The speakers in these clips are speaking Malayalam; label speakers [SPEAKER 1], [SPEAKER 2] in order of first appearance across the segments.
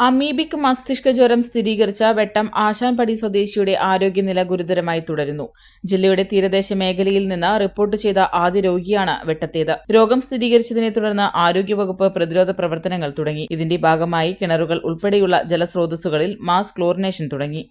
[SPEAKER 1] അമീബിക് മസ്തിഷ്ക ജ്വരം സ്ഥിരീകരിച്ച വെട്ടം ആശാൻപടി സ്വദേശിയുടെ ആരോഗ്യനില ഗുരുതരമായി തുടരുന്നു. ജില്ലയുടെ തീരദേശ മേഖലയിൽ നിന്ന് റിപ്പോർട്ട് ചെയ്ത ആദ്യ രോഗിയാണ് വെട്ടത്തേത്. രോഗം സ്ഥിരീകരിച്ചതിനെ തുടർന്ന് ആരോഗ്യവകുപ്പ് പ്രതിരോധ പ്രവർത്തനങ്ങൾ തുടങ്ങി. ഇതിന്റെ ഭാഗമായി കിണറുകൾ ഉൾപ്പെടെയുള്ള ജലസ്രോതസ്സുകളിൽ മാസ് ക്ലോറിനേഷൻ തുടങ്ങി.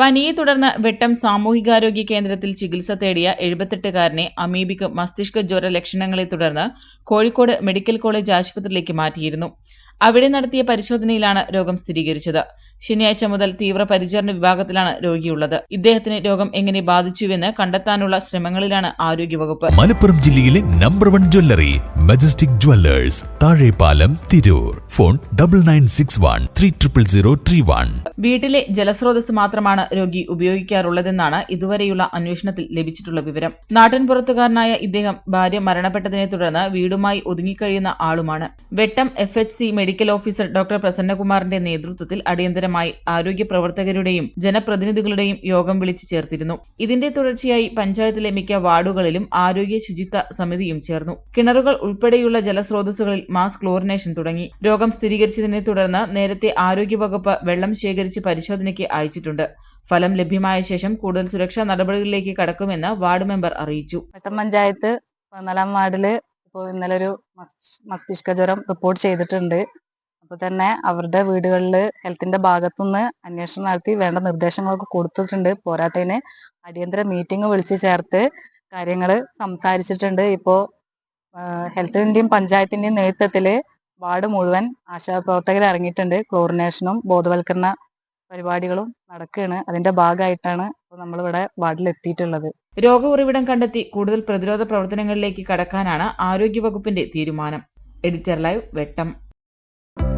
[SPEAKER 1] പനിയെ തുടർന്ന് വെട്ടം സാമൂഹികാരോഗ്യ കേന്ദ്രത്തിൽ ചികിത്സ തേടിയ എഴുപത്തെട്ടുകാരനെ അമീബിക്ക് മസ്തിഷ്ക ജ്വര ലക്ഷണങ്ങളെ തുടർന്ന് കോഴിക്കോട് മെഡിക്കൽ കോളേജ് ആശുപത്രിയിലേക്ക് മാറ്റിയിരുന്നു. അവിടെ നടത്തിയ പരിശോധനയിലാണ് രോഗം സ്ഥിരീകരിച്ചത്. ശനിയാഴ്ച മുതൽ തീവ്രപരിചരണ വിഭാഗത്തിലാണ് രോഗിയുള്ളത്. ഇദ്ദേഹത്തിന് രോഗം എങ്ങനെ ബാധിച്ചുവെന്ന് കണ്ടെത്താനുള്ള ശ്രമങ്ങളിലാണ് ആരോഗ്യവകുപ്പ്.
[SPEAKER 2] മലപ്പുറം ജില്ലയിലെ number one jewellery Majestic Jewellers Thazhepalam Tirur. Phone double nine six one three triple zero three one
[SPEAKER 1] വീട്ടിലെ ജലസ്രോതസ് മാത്രമാണ് രോഗി ഉപയോഗിക്കാറുള്ളതെന്നാണ് ഇതുവരെയുള്ള അന്വേഷണത്തിൽ ലഭിച്ചിട്ടുള്ള വിവരം. നാട്ടിൻപുറത്തുകാരനായ ഇദ്ദേഹം ഭാര്യ മരണപ്പെട്ടതിനെ തുടർന്ന് വീടുമായി ഒതുങ്ങിക്കഴിയുന്ന ആളുമാണ്. Vettom F H C medical officer doctor പ്രസന്നകുമാറിന്റെ നേതൃത്വത്തിൽ അടിയന്തരമായി ആരോഗ്യ പ്രവർത്തകരുടെയും ജനപ്രതിനിധികളുടെയും യോഗം വിളിച്ചു ചേർത്തിരുന്നു. ഇതിന്റെ തുടർച്ചയായി പഞ്ചായത്തിലെ മിക്ക വാർഡുകളിലും ആരോഗ്യ ശുചിത്വ സമിതിയും ചേർന്നു. കിണറുകൾ ഉൾപ്പെടെയുള്ള ജലസ്രോതസ്സുകളിൽ മാസ് ക്ലോറിനേഷൻ തുടങ്ങി. രോഗം സ്ഥിരീകരിച്ചതിനെ തുടർന്ന് നേരത്തെ ആരോഗ്യവകുപ്പ് വെള്ളം ശേഖരിച്ച് പരിശോധനയ്ക്ക് അയച്ചിട്ടുണ്ട്. ഫലം ലഭ്യമായ ശേഷം കൂടുതൽ സുരക്ഷാ നടപടികളിലേക്ക് കടക്കുമെന്ന് വാർഡ് മെമ്പർ അറിയിച്ചു.
[SPEAKER 3] പഞ്ചായത്ത് പതിനാലാം വാർഡിൽ ഇപ്പോൾ ഇന്നലെ ഒരു മസ്തിഷ്ക ജ്വരം റിപ്പോർട്ട് ചെയ്തിട്ടുണ്ട്. അപ്പൊ തന്നെ അവരുടെ വീടുകളിൽ ഹെൽത്തിന്റെ ഭാഗത്തുനിന്ന് അന്വേഷണം നടത്തി വേണ്ട നിർദ്ദേശങ്ങളൊക്കെ കൊടുത്തിട്ടുണ്ട്. പോരാത്തതിന് അടിയന്തര മീറ്റിംഗ് വിളിച്ചു ചേർത്ത് കാര്യങ്ങൾ സംസാരിച്ചിട്ടുണ്ട്. ഇപ്പോ ഹെൽത്തിന്റെയും പഞ്ചായത്തിന്റെയും നേതൃത്വത്തിൽ വാർഡ് മുഴുവൻ ആശാപ്രവർത്തകർ ഇറങ്ങിയിട്ടുണ്ട്. ക്ലോറിനേഷനും ബോധവൽക്കരണ പരിപാടികളും നടക്കുകയാണ് അതിന്റെ ഭാഗമായിട്ടാണ് നമ്മളിവിടെ വാർഡിൽ എത്തിയിട്ടുള്ളത്
[SPEAKER 1] രോഗ ഉറവിടം കണ്ടെത്തി കൂടുതൽ പ്രതിരോധ പ്രവർത്തനങ്ങളിലേക്ക് കടക്കാനാണ് ആരോഗ്യവകുപ്പിന്റെ തീരുമാനം. Editor live Vettom.